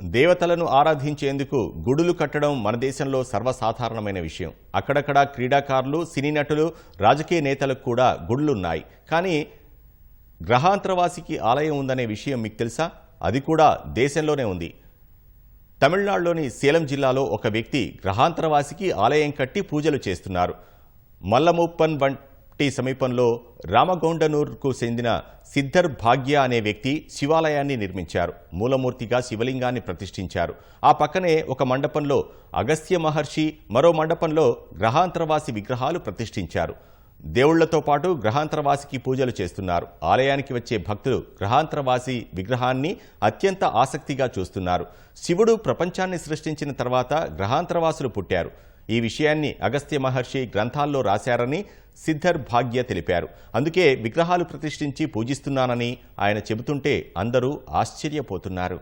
దేవతలను ఆరాధించేందుకు గుడులు కట్టడం మన దేశంలో సర్వసాధారణమైన విషయం. అక్కడక్కడ క్రీడాకారులు సినీ నటులు రాజకీయ నేతలకు కూడా గుడులున్నాయి. కానీ గ్రహాంతరవాసికి ఆలయం ఉందనే విషయం మీకు తెలుసా? అది కూడా దేశంలోనే ఉంది. తమిళనాడులోని సేలం జిల్లాలో ఒక వ్యక్తి గ్రహాంతరవాసికి ఆలయం కట్టి పూజలు చేస్తున్నారు. మల్లముప్పన్ వంటి సమీపంలో రామగౌండనూర్కు చెందిన సిద్ధర్ భాగ్య అనే వ్యక్తి శివాలయాన్ని నిర్మించారు. మూలమూర్తిగా శివలింగాన్ని ప్రతిష్ఠించారు. ఆ పక్కనే ఒక మండపంలో అగస్త్య మహర్షి మరో మండపంలో గ్రహాంతరవాసి విగ్రహాలు ప్రతిష్ఠించారు. దేవుళ్ళతో పాటు గ్రహాంతరవాసికి పూజలు చేస్తున్నారు. ఆలయానికి వచ్చే భక్తులు గ్రహాంతరవాసి విగ్రహాన్ని అత్యంత ఆసక్తిగా చూస్తున్నారు. శివుడు ప్రపంచాన్ని సృష్టించిన తర్వాత గ్రహాంతరవాసులు పుట్టారు. ఈ విషయాన్ని అగస్త్య మహర్షి గ్రంథాల్లో రాశారని సిద్ధర్ భాగ్య తెలిపారు. అందుకే విగ్రహాలు ప్రతిష్ఠించి పూజిస్తున్నానని ఆయన చెబుతుంటే అందరూ ఆశ్చర్యపోతున్నారు.